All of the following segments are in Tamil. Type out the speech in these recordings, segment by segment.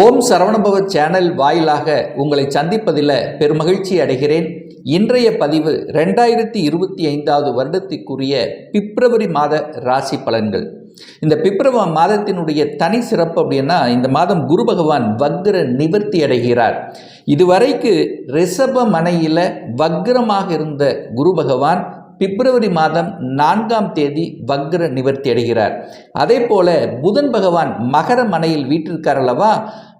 ஓம் சரவணபவ சேனல் வாயிலாக உங்களை சந்திப்பதில் பெருமகிழ்ச்சி அடைகிறேன். இன்றைய பதிவு ரெண்டாயிரத்தி இருபத்தி ஐந்தாவது வருடத்திற்குரிய பிப்ரவரி மாத ராசி பலன்கள். இந்த பிப்ரவரி மாதத்தினுடைய தனி சிறப்பு அப்படின்னா இந்த மாதம் குரு பகவான் வக்ர நிவர்த்தி அடைகிறார். இதுவரைக்கு ரிஷப மனையில் வக்ரமாக இருந்த குரு பகவான் பிப்ரவரி மாதம் நான்காம் தேதி வக்ர நிவர்த்தி அடைகிறார். அதே போல புதன் பகவான் மகர மனையில் வீட்டிற்கார் அல்லவா?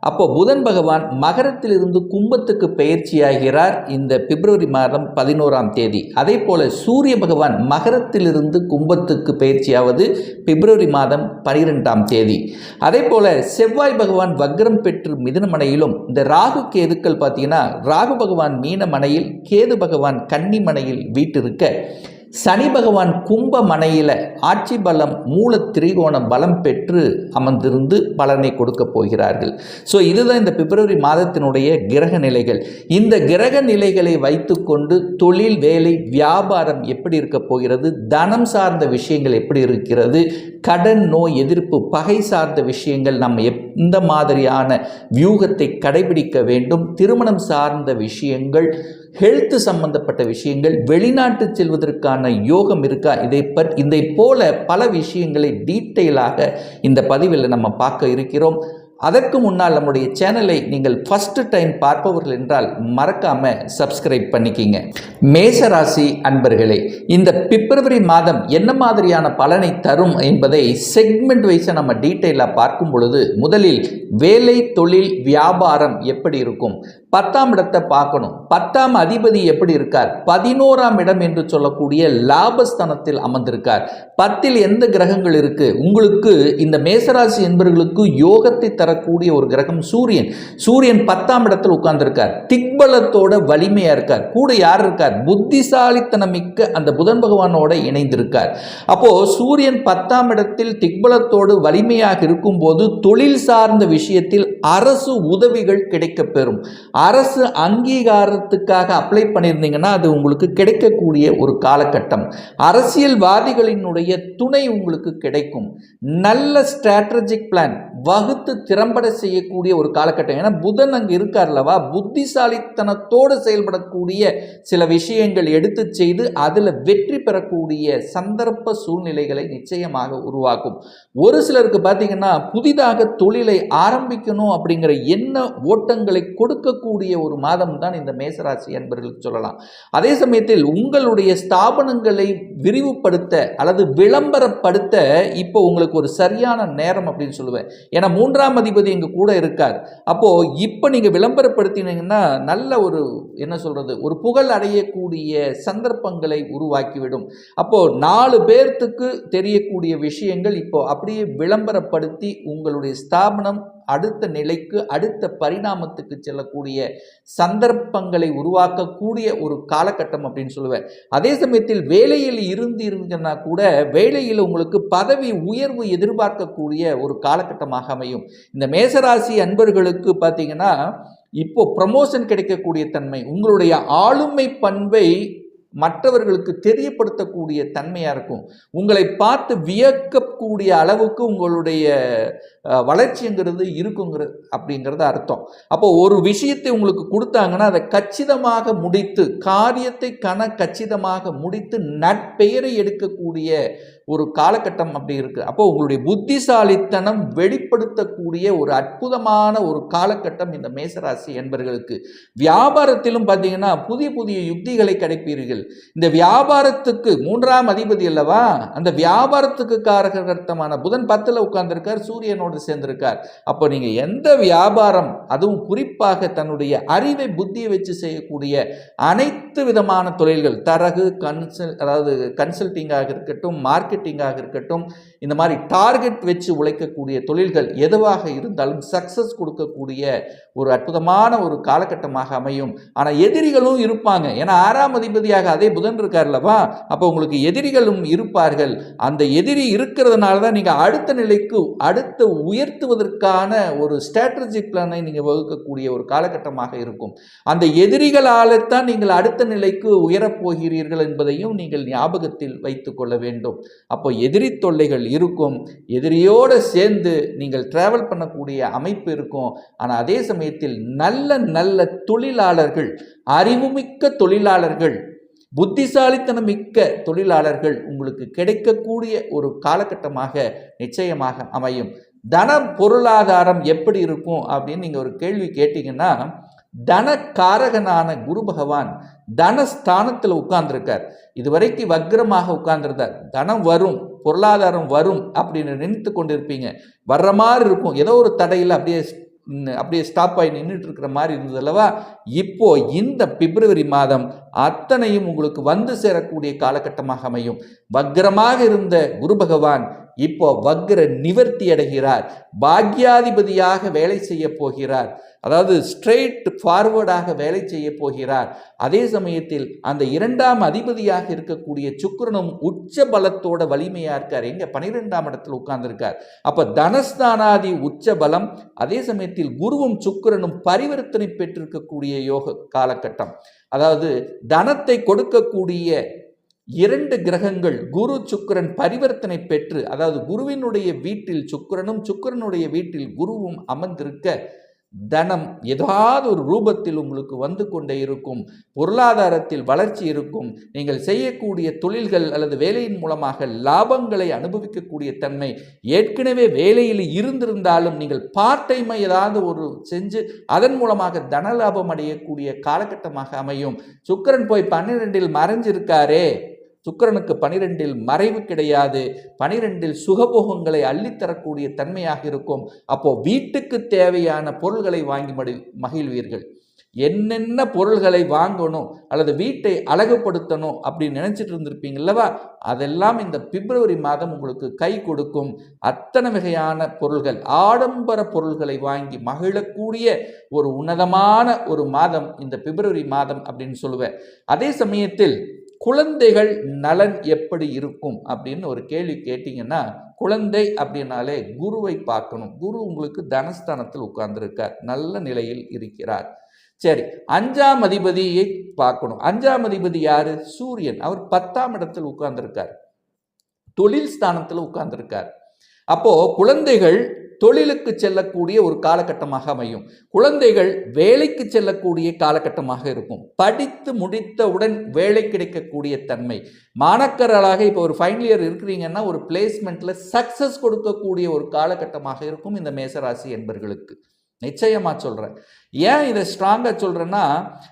அப்போ புதன் பகவான் மகரத்திலிருந்து கும்பத்துக்கு பயிற்சியாகிறார் இந்த பிப்ரவரி மாதம் பதினோராம் தேதி. அதே போல சூரிய பகவான் மகரத்திலிருந்து கும்பத்துக்கு பயிற்சியாவது பிப்ரவரி மாதம் பனிரெண்டாம் தேதி. அதே போல செவ்வாய் பகவான் வக்ரம் பெற்று மிதனமனையிலும் இந்த ராகு கேதுக்கள் பார்த்தீங்கன்னா ராகு பகவான் மீனமனையில் கேது பகவான் கன்னிமனையில் வீட்டிருக்க சனி பகவான் கும்ப மனையில் ஆட்சி பலம் மூல திரிகோண பலம் பெற்று அமர்ந்திருந்து பலனை கொடுக்க போகிறார்கள். ஸோ இதுதான் இந்த பிப்ரவரி மாதத்தினுடைய கிரக நிலைகள். இந்த கிரக நிலைகளை வைத்துக்கொண்டு தொழில் வேலை வியாபாரம் எப்படி இருக்க போகிறது தனம் சார்ந்த விஷயங்கள் எப்படி இருக்கிறது கடன் நோய் எதிர்ப்பு பகை சார்ந்த விஷயங்கள் நம்ம எந்த மாதிரியான வியூகத்தை கடைபிடிக்க வேண்டும் திருமணம் சார்ந்த விஷயங்கள் ஹெல்த் சம்பந்தப்பட்ட விஷயங்கள் வெளிநாட்டு செல்வதற்கான யோகம் இருக்கா? இதை பற் இதை போல பல விஷயங்களை டீட்டெயிலாக இந்த பதிவில் நம்ம பார்க்க இருக்கிறோம். அதற்கு முன்னால் நம்முடைய சேனலை நீங்கள் ஃபஸ்ட்டு டைம் பார்ப்பவர்கள் என்றால் மறக்காமல் சப்ஸ்கிரைப் பண்ணிக்கிங்க. மேசராசி அன்பர்களே இந்த பிப்ரவரி மாதம் என்ன மாதிரியான பலனை தரும் என்பதை செக்மெண்ட் வைஸை நம்ம டீட்டெயிலாக பார்க்கும் பொழுது முதலில் வேலை தொழில் வியாபாரம் எப்படி இருக்கும்? பத்தாம் இடத்தை பார்க்கணும். பத்தாம் அதிபதி எப்படி இருக்கார்? பதினோராம் இடம் என்று சொல்லக்கூடிய லாபஸ்தானத்தில் அமர்ந்திருக்கார். பத்தில் எந்த கிரகங்கள் இருக்கு? உங்களுக்கு இந்த மேசராசி என்பவர்களுக்கு யோகத்தை தரக்கூடிய ஒரு கிரகம் சூரியன். சூரியன் பத்தாம் இடத்தில் உட்கார்ந்திருக்கார். திக்பலத்தோட வலிமையா இருக்கார். கூட யார் இருக்கார்? புத்திசாலித்தனம் மிக்க அந்த புதன் பகவானோட இணைந்திருக்கார். அப்போ சூரியன் பத்தாம் இடத்தில் திக்பலத்தோடு வலிமையாக இருக்கும்போது தொழில் சார்ந்த விஷயத்தில் அரசு உதவிகள் கிடைக்கப் பெறும் அரசு அங்கீகாரத்துக்காக அப்ளை பண்ணியிருந்தீங்கன்னா அது உங்களுக்கு கிடைக்கக்கூடிய ஒரு காலகட்டம். அரசியல்வாதிகளினுடைய துணை உங்களுக்கு கிடைக்கும். நல்ல ஸ்ட்ராட்டஜிக் பிளான் வகுத்து திறம்பட செய்யக்கூடிய ஒரு காலகட்டம். ஏன்னா புதன் அங்கே இருக்கார்லவா புத்திசாலித்தனத்தோடு செயல்படக்கூடிய சில விஷயங்கள் எடுத்து செய்து அதில் வெற்றி பெறக்கூடிய சந்தர்ப்ப சூழ்நிலைகளை நிச்சயமாக உருவாக்கும். ஒரு சிலருக்கு பார்த்தீங்கன்னா புதிதாக தொழிலை ஆரம்பிக்கணும் அப்படிங்கிற என்ன ஓட்டங்களை கொடுக்கக்கூடிய ஒரு மாதம் தான் இந்த மேசராசி என்பவர்களுக்கு சொல்லலாம். அதே சமயத்தில் உங்களுடைய ஸ்தாபனங்களை விரிவுபடுத்த அல்லது விளம்பரப்படுத்த இப்போ உங்களுக்கு ஒரு சரியான நேரம் அப்படின்னு சொல்லுவேன். ஏன்னா மூன்றாம் அதிபதி இங்கே கூட இருக்கார். அப்போது இப்போ நீங்கள் விளம்பரப்படுத்தினீங்கன்னா நல்ல ஒரு என்ன சொல்கிறது ஒரு புகழ் அடையக்கூடிய சந்தர்ப்பங்களை உருவாக்கிவிடும். அப்போது நாலு பேர்த்துக்கு தெரியக்கூடிய விஷயங்கள் இப்போ அப்படியே விளம்பரப்படுத்தி உங்களுடைய ஸ்தாபனம் அடுத்த நிலைக்கு அடுத்த பரிணாமத்துக்கு செல்லக்கூடிய சந்தர்ப்பங்களை உருவாக்கக்கூடிய ஒரு காலகட்டம் அப்படின்னு சொல்லுவேன். அதே சமயத்தில் வேலையில் இருந்து இருந்தீங்கன்னா கூட வேலையில் உங்களுக்கு பதவி உயர்வு எதிர்பார்க்கக்கூடிய ஒரு காலகட்டமாக அமையும். இந்த மேசராசி அன்பர்களுக்கு பார்த்தீங்கன்னா இப்போ ப்ரமோஷன் கிடைக்கக்கூடிய தன்மை உங்களுடைய ஆளுமை பண்பை மற்றவர்களுக்கு தெரியப்படுத்தக்கூடிய தன்மையாக இருக்கும். உங்களை பார்த்து வியக்கக்கூடிய அளவுக்கு உங்களுடைய வளர்ச்சிங்கிறது இருக்குங்கிற அப்படிங்கிறது அர்த்தம். அப்போ ஒரு விஷயத்தை உங்களுக்கு கொடுத்தாங்கன்னா அதை கச்சிதமாக முடித்து காரியத்தை கன கச்சிதமாக முடித்து நட்பெயரை எடுக்கக்கூடிய ஒரு காலகட்டம் அப்படி இருக்குது அப்போ உங்களுடைய புத்திசாலித்தனம் வெளிப்படுத்தக்கூடிய ஒரு அற்புதமான ஒரு காலகட்டம் இந்த மேசராசி என்பர்களுக்கு. வியாபாரத்திலும் பார்த்தீங்கன்னா புதிய புதிய யுக்திகளை கிடைப்பீர்கள். இந்த வியாபாரத்துக்கு மூன்றாம் அதிபதி அல்லவா? அந்த வியாபாரத்துக்கு காரகர்த்தமான புதன் பத்தில் உட்கார்ந்துருக்கார் சூரியனோடு சேர்ந்திருக்கார். அப்போ நீங்கள் எந்த வியாபாரம் அதுவும் குறிப்பாக தன்னுடைய அறிவை புத்தியை வச்சு செய்யக்கூடிய அனைத்து விதமான தொழில்கள் தரகு கன்சல் அதாவது கன்சல்டிங்காக இருக்கட்டும் மார்க்கெட்டிங்காக இருக்கட்டும் இந்த மாதிரி டார்கெட் வச்சு உழைக்கக்கூடிய தொழில்கள் எதுவாக இருந்தாலும் சக்ஸஸ் கொடுக்கக்கூடிய ஒரு அற்புதமான ஒரு காலகட்டமாக அமையும். ஆனால் எதிரிகளும் இருப்பாங்க. ஏன்னா ஆறாம் அதிபதியாக அதே புதன் இருக்கார்லவா அப்போ உங்களுக்கு எதிரிகளும் இருப்பார்கள். அந்த எதிரி இருக்கிறதுனால தான் நீங்கள் அடுத்த நிலைக்கு அடுத்த உயர்த்துவதற்கான ஒரு ஸ்ட்ராட்டஜிக் பிளானை நீங்கள் வகுக்கக்கூடிய ஒரு காலகட்டமாக இருக்கும். அந்த எதிரிகளால் தான் நீங்கள் அடுத்த நிலைக்கு உயரப் போகிறீர்கள் என்பதையும் நீங்கள் ஞாபகத்தில் வைத்து கொள்ள வேண்டும். அப்போ எதிரி தொல்லைகள் இருக்கும். எதிரியோடு சேர்ந்து நீங்கள் டிராவல் பண்ணக்கூடிய அமைப்பு இருக்கும். ஆனால் அதே சமயத்தில் நல்ல நல்ல தொழிலாளர்கள் அறிவுமிக்க தொழிலாளர்கள் புத்திசாலித்தனம் மிக்க தொழிலாளர்கள் உங்களுக்கு கிடைக்கக்கூடிய ஒரு காலகட்டமாக நிச்சயமாக அமையும். தன பொருளாதாரம் எப்படி இருக்கும் அப்படின்னு நீங்கள் ஒரு கேள்வி கேட்டிங்கன்னா தனக்காரகனான குரு பகவான் தனஸ்தானத்தில் உட்கார்ந்துருக்கார். இதுவரைக்கும் வக்ரமாக உட்கார்ந்துருந்தார். தனம் வரும் பொருளாதாரம் வரும் அப்படின்னு நினைத்து கொண்டிருப்பீங்க. வர்ற மாதிரி இருக்கும். ஏதோ ஒரு தடையில் அப்படியே அப்படியே ஸ்டாப் ஆகி நின்றுட்டு இருக்கிற மாதிரி இருந்தது அல்லவா? இப்போ இந்த பிப்ரவரி மாதம் அத்தனையும் உங்களுக்கு வந்து சேரக்கூடிய காலகட்டமாக அமையும். வக்ரமாக இருந்த குரு பகவான் இப்போ வக்ர நிவர்த்தி அடைகிறார். பாக்யாதிபதியாக வேலை செய்ய போகிறார். அதாவது ஸ்ட்ரெயிட் ஃபார்வர்டாக வேலை செய்ய போகிறார். அதே சமயத்தில் அந்த இரண்டாம் அதிபதியாக இருக்கக்கூடிய சுக்கரனும் உச்ச பலத்தோட வலிமையாக இருக்கார். எங்கே? பனிரெண்டாம் இடத்தில் உட்கார்ந்துருக்கார். அப்போ தனஸ்தானாதி உச்ச பலம் அதே சமயத்தில் குருவும் சுக்கிரனும் பரிவர்த்தனை பெற்றிருக்கக்கூடிய யோக காலகட்டம். அதாவது தனத்தை கொடுக்கக்கூடிய இரண்டு கிரகங்கள் குரு சுக்கிரன் பரிவர்த்தனை பெற்று அதாவது குருவினுடைய வீட்டில் சுக்கிரனும் சுக்கிரனுடைய வீட்டில் குருவும் அமர்ந்திருக்க தனம் ஏதாவது ஒரு ரூபத்தில் உங்களுக்கு வந்து கொண்டே இருக்கும். பொருளாதாரத்தில் வளர்ச்சி இருக்கும். நீங்கள் செய்யக்கூடிய தொழில்கள் அல்லது வேலையின் மூலமாக லாபங்களை அனுபவிக்கக்கூடிய தன்மை. ஏற்கனவே வேலையில் இருந்திருந்தாலும் நீங்கள் பார்ட் டைமை ஏதாவது ஒரு செஞ்சு அதன் மூலமாக தன லாபம் அடையக்கூடிய காலகட்டமாக அமையும். சுக்கிரன் போய் பன்னிரெண்டில் மறைஞ்சிருக்காரே. சுக்கரனுக்கு பனிரெண்டில் மறைவு கிடையாது. பனிரெண்டில் சுகபோகங்களை அள்ளித்தரக்கூடிய தன்மையாக இருக்கும். அப்போ வீட்டுக்கு தேவையான பொருள்களை வாங்கி மடி மகிழ்வீர்கள். என்னென்ன பொருள்களை வாங்கணும் அல்லது வீட்டை அழகுபடுத்தணும் அப்படின்னு நினைச்சிட்டு இருந்திருப்பீங்கல்லவா அதெல்லாம் இந்த பிப்ரவரி மாதம் உங்களுக்கு கை கொடுக்கும். அத்தனை வகையான பொருள்கள் ஆடம்பர பொருள்களை வாங்கி மகிழக்கூடிய ஒரு உன்னதமான ஒரு மாதம் இந்த பிப்ரவரி மாதம் அப்படின்னு சொல்லுவேன். அதே சமயத்தில் குழந்தைகள் நலன் எப்படி இருக்கும் அப்படின்னு ஒரு கேள்வி கேட்டிங்கன்னா குழந்தை அப்படின்னாலே குருவை பார்க்கணும். குரு உங்களுக்கு தனஸ்தானத்தில் உட்கார்ந்துருக்கார். நல்ல நிலையில் இருக்கிறார். சரி அஞ்சாம் அதிபதியை பார்க்கணும். அஞ்சாம் அதிபதி யாரு? சூரியன். அவர் பத்தாம் இடத்தில் உட்கார்ந்துருக்கார். தொழில் ஸ்தானத்தில் உட்கார்ந்துருக்கார். அப்போது குழந்தைகள் தொழிலுக்கு செல்லக்கூடிய ஒரு காலகட்டமாக அமையும். குழந்தைகள் வேலைக்கு செல்லக்கூடிய காலகட்டமாக இருக்கும். படித்து முடித்தவுடன் வேலை கிடைக்கக்கூடிய தன்மை. மாணக்கர்களாக இப்போ ஒரு ஃபைனல் இயர் இருக்கிறீங்கன்னா ஒரு பிளேஸ்மெண்ட்டில் சக்ஸஸ் கொடுக்கக்கூடிய ஒரு காலகட்டமாக இருக்கும் இந்த மேசராசி என்பர்களுக்கு. நிச்சயமாக சொல்கிறேன் ஏன் இதை ஸ்ட்ராங்காக சொல்கிறேன்னா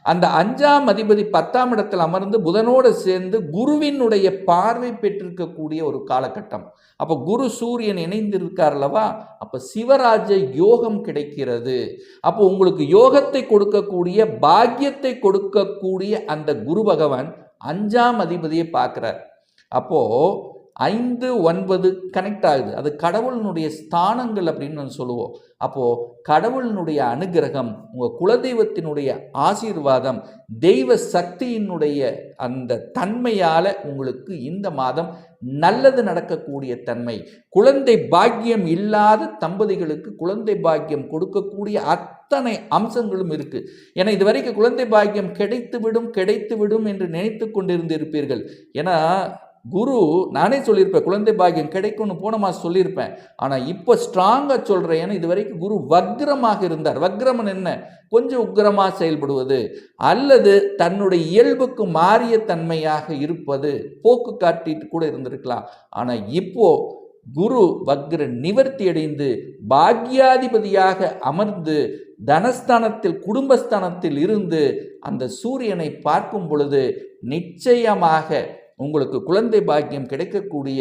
அந்த அஞ்சாம் அதிபதி பத்தாம் இடத்தில் அமர்ந்து புதனோடு சேர்ந்து குருவினுடைய பார்வை பெற்றிருக்கக்கூடிய ஒரு காலகட்டம். அப்போ குரு சூரியன் இணைந்திருக்கார் அல்லவா? அப்போ சிவராஜ யோகம் கிடைக்கிறது. அப்போ உங்களுக்கு யோகத்தை கொடுக்கக்கூடிய பாக்கியத்தை கொடுக்கக்கூடிய அந்த குரு பகவான் அஞ்சாம் அதிபதியை பார்க்குறார். அப்போது ஐந்து ஒன்பது கனெக்ட் ஆகுது. அது கடவுளினுடைய ஸ்தானங்கள் அப்படின்னு நம்ம சொல்லுவோம். அப்போது கடவுளினுடைய அனுகிரகம் உங்கள் குலதெய்வத்தினுடைய ஆசீர்வாதம் தெய்வ சக்தியினுடைய அந்த தன்மையால் உங்களுக்கு இந்த மாதம் நல்லது நடக்கக்கூடிய தன்மை. குழந்தை பாக்கியம் இல்லாத தம்பதிகளுக்கு குழந்தை பாக்கியம் கொடுக்கக்கூடிய அத்தனை அம்சங்களும் இருக்குது ஏன்னா இதுவரைக்கும் குழந்தை பாக்கியம் கிடைத்து விடும் கிடைத்து விடும் என்று நினைத்து கொண்டிருந்திருப்பீர்கள். ஏன்னா குரு நானே சொல்லியிருப்பேன் குழந்தை பாக்கியம் கிடைக்கும்னு போன மாதம் சொல்லியிருப்பேன். ஆனால் இப்போ ஸ்ட்ராங்காக சொல்கிறேன் ஏன்னா இது வரைக்கும் குரு வக்ரமாக இருந்தார். வக்ரமன் என்ன? கொஞ்சம் உக்கிரமாக செயல்படுவது அல்லது தன்னுடைய இயல்புக்கு மாறிய தன்மையாக இருப்பது போக்கு காட்டிட்டு கூட இருந்திருக்கலாம். ஆனால் இப்போ குரு வக்ர நிவர்த்தி அடைந்து பாக்யாதிபதியாக அமர்ந்து தனஸ்தானத்தில் குடும்பஸ்தானத்தில் இருந்து அந்த சூரியனை பார்க்கும் பொழுது நிச்சயமாக உங்களுக்கு குழந்தை பாக்கியம் கிடைக்கக்கூடிய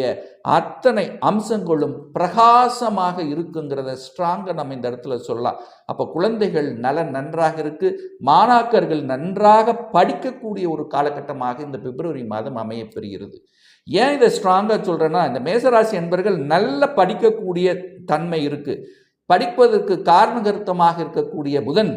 அத்தனை அம்சங்களும் பிரகாசமாக இருக்குங்கிறத ஸ்ட்ராங்காக நம்ம இந்த இடத்துல சொல்லலாம். அப்போ குழந்தைகள் நலன் நன்றாக இருக்குது மாணாக்கர்கள் நன்றாக படிக்கக்கூடிய ஒரு காலகட்டமாக இந்த பிப்ரவரி மாதம் அமையப்பெறுகிறது ஏன் இதை ஸ்ட்ராங்காக சொல்கிறேன்னா இந்த மேசராசி என்பர்கள் நல்ல படிக்கக்கூடிய தன்மை இருக்குது படிப்பதற்கு காரணகர்த்தமாக இருக்கக்கூடிய புதன்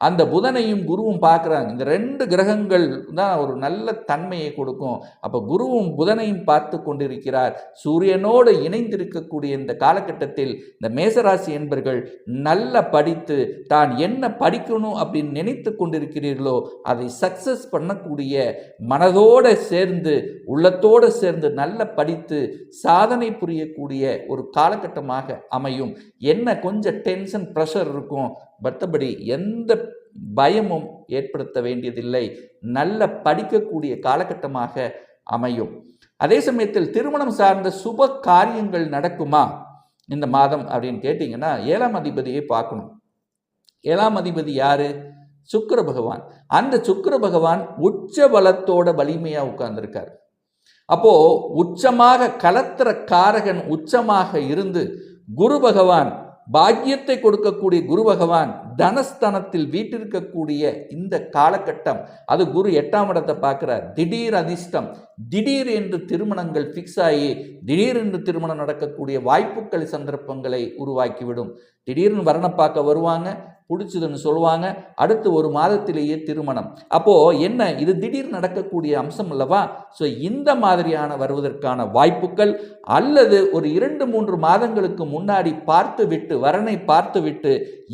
அந்த புதனையும் குருவும் பார்க்குறாங்க. இந்த ரெண்டு கிரகங்கள் தான் ஒரு நல்ல தன்மையை கொடுக்கும். அப்போ குருவும் புதனையும் பார்த்து கொண்டிருக்கிறார். சூரியனோடு இணைந்திருக்கக்கூடிய இந்த காலகட்டத்தில் இந்த மேசராசி என்பர்கள் நல்ல படித்து தான் என்ன படிக்கணும் அப்படின்னு நினைத்து கொண்டிருக்கிறீர்களோ அதை சக்சஸ் பண்ணக்கூடிய மனதோடு சேர்ந்து உள்ளத்தோடு சேர்ந்து நல்ல படித்து சாதனை புரியக்கூடிய ஒரு காலகட்டமாக அமையும். என்ன கொஞ்சம் டென்ஷன் ப்ரெஷர் இருக்கும். மற்றபடி எந்த பயமும் ஏற்படுத்த வேண்டியதில்லை. நல்ல படிக்கக்கூடிய காலகட்டமாக அமையும். அதே சமயத்தில் திருமணம் சார்ந்த சுப காரியங்கள் நடக்குமா? இந்த மாதம் அப்படின்னு கேட்டிங்கன்னா ஏழாம் அதிபதியை பார்க்கணும். ஏழாம் அதிபதி யாரு? சுக்கர பகவான். அந்த சுக்கர பகவான் உச்ச பலத்தோட வலிமையாக உட்கார்ந்துருக்கார். அப்போது உச்சமாக கலத்திர காரகன் உச்சமாக இருந்து குரு பகவான் பாக்கியத்தை கொடுக்கக்கூடிய குரு பகவான் தனஸ்தனத்தில் வீட்டிருக்கக்கூடிய இந்த காலகட்டம் அது குரு எட்டாம் இடத்தை பார்க்கிறார் திடீர் அதிர்ஷ்டம் திடீர் என்று திருமணங்கள் ஃபிக்ஸ் ஆகி திடீர் என்று திருமணம் நடக்கக்கூடிய வாய்ப்புகள் சந்தர்ப்பங்களை உருவாக்கிவிடும். திடீர்னு வரணை பார்க்க வருவாங்க பிடிச்சதுன்னு சொல்லுவாங்க. அடுத்து ஒரு மாதத்திலேயே திருமணம். அப்போது என்ன இது திடீர் நடக்கக்கூடிய அம்சம் அல்லவா? ஸோ இந்த மாதிரியான வருவதற்கான வாய்ப்புகள் அல்லது ஒரு இரண்டு மூன்று மாதங்களுக்கு முன்னாடி பார்த்து விட்டு வரனை பார்த்து விட்டு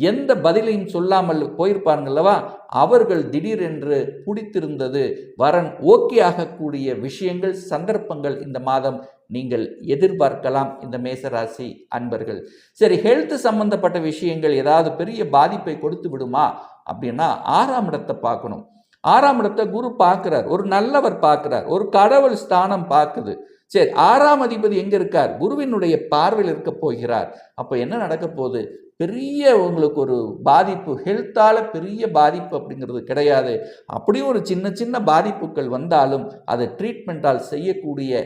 எந்த பதிலையும் சொல்லாமல் போயிருப்பாருங்கல்லவா அவர்கள் திடீரென்று பிடித்திருந்தது வரன் ஓகே ஆகக்கூடிய விஷயங்கள் சந்தர்ப்பங்கள் இந்த மாதம் நீங்கள் எதிர்பார்க்கலாம் இந்த மேசராசி அன்பர்கள். சரி ஹெல்த் சம்பந்தப்பட்ட விஷயங்கள் ஏதாவது பெரிய பாதிப்பை கொடுத்து விடுமா? அப்படின்னா ஆறாம் இடத்தை பார்க்கணும். ஆறாம் இடத்தை குரு பார்க்கிறார். ஒரு நல்லவர் பார்க்கிறார். ஒரு கடவுள் ஸ்தானம் பார்க்குது. சரி ஆறாம் அதிபதி எங்க இருக்கார்? குருவினுடைய பார்வையில் இருக்க போகிறார். அப்போ என்ன நடக்க போகுது? பெரிய உங்களுக்கு ஒரு பாதிப்பு. ஹெல்த்தால் பெரிய பாதிப்பு அப்படிங்கிறது கிடையாது. அப்படியும் ஒரு சின்ன சின்ன பாதிப்புகள் வந்தாலும் அதை ட்ரீட்மெண்ட்டால் செய்யக்கூடிய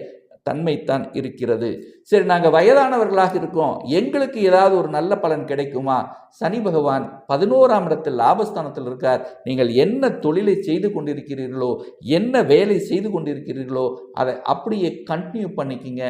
தன்மைத்தான் இருக்கிறது. சரி நாங்கள் வயதானவர்களாக இருக்கோம். எங்களுக்கு ஏதாவது ஒரு நல்ல பலன் கிடைக்குமா? சனி பகவான் பதினோராம் இடத்தில் லாபஸ்தானத்தில் இருக்கார். நீங்கள் என்ன தொழிலை செய்து கொண்டிருக்கிறீர்களோ என்ன வேலை செய்து கொண்டிருக்கிறீர்களோ அதை அப்படியே கண்டினியூ பண்ணிக்கிங்க.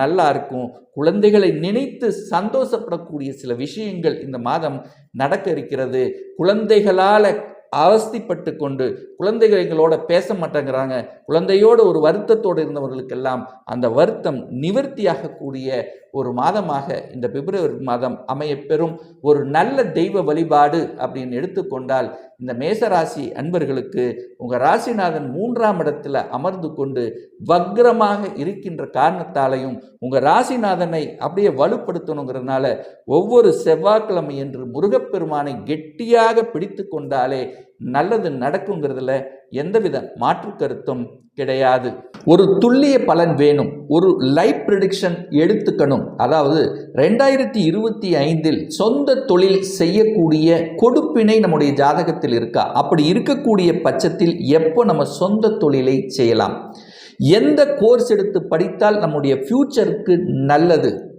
நல்லா இருக்கும். குழந்தைகளை நினைத்து சந்தோஷப்படக்கூடிய சில விஷயங்கள் இந்த மாதம் நடக்க இருக்கிறது. குழந்தைகளால் அவஸ்திப்பட்டு கொண்டு குழந்தைகள் எங்களோட பேச மாட்டேங்கிறாங்க. குழந்தையோடு ஒரு வருத்தத்தோடு இருந்தவர்களுக்கெல்லாம் அந்த வருத்தம் நிவர்த்தியாகக்கூடிய ஒரு மாதமாக இந்த பிப்ரவரி மாதம் அமையப்பெறும் ஒரு நல்ல தெய்வ வழிபாடு அப்படின்னு எடுத்துக்கொண்டால் இந்த மேசராசி அன்பர்களுக்கு உங்கள் ராசிநாதன் மூன்றாம் இடத்துல அமர்ந்து கொண்டு வக்ரமாக இருக்கின்ற காரணத்தாலையும் உங்கள் ராசிநாதனை அப்படியே வலுப்படுத்தணுங்கிறதுனால ஒவ்வொரு செவ்வாய்க்கிழமை என்று முருகப்பெருமானை கெட்டியாக பிடித்து கொண்டாலே நல்லது நடக்குங்கிறதுல எந்தவித மாற்று கருத்தும் கிடையாது. ஒரு துல்லிய பலன் வேணும். ஒரு லைஃப் ப்ரிடிக்ஷன் எடுத்துக்கணும். அதாவது ரெண்டாயிரத்தி இருபத்தி ஐந்தில் சொந்த தொழில் செய்யக்கூடிய கொடுப்பினை நம்முடைய ஜாதகத்தில் இருக்கா? அப்படி இருக்கக்கூடிய பட்சத்தில் எப்போ நம்ம சொந்த தொழிலை செய்யலாம்? எந்த கோர்ஸ் எடுத்து படித்தால் நம்முடைய ஃப்யூச்சருக்கு நல்லது?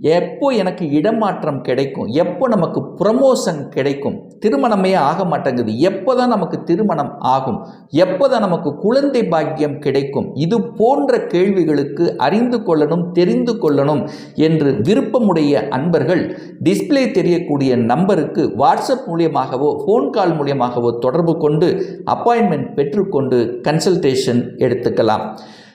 எப்போ எனக்கு இடமாற்றம் கிடைக்கும்? எப்போ நமக்கு ப்ரமோஷன் கிடைக்கும்? திருமணமே ஆக மாட்டேங்குது. எப்போ தான் நமக்கு திருமணம் ஆகும்? எப்போ தான் நமக்கு குழந்தை பாக்கியம் கிடைக்கும்? இது போன்ற கேள்விகளுக்கு அறிந்து கொள்ளணும் தெரிந்து கொள்ளணும் என்று விருப்பமுடைய அன்பர்கள் டிஸ்பிளே தெரியக்கூடிய நம்பருக்கு வாட்ஸ்அப் மூலியமாகவோ ஃபோன் கால் மூலியமாகவோ தொடர்பு கொண்டு அப்பாயின்மெண்ட் பெற்றுக்கொண்டு கன்சல்டேஷன் எடுத்துக்கலாம்.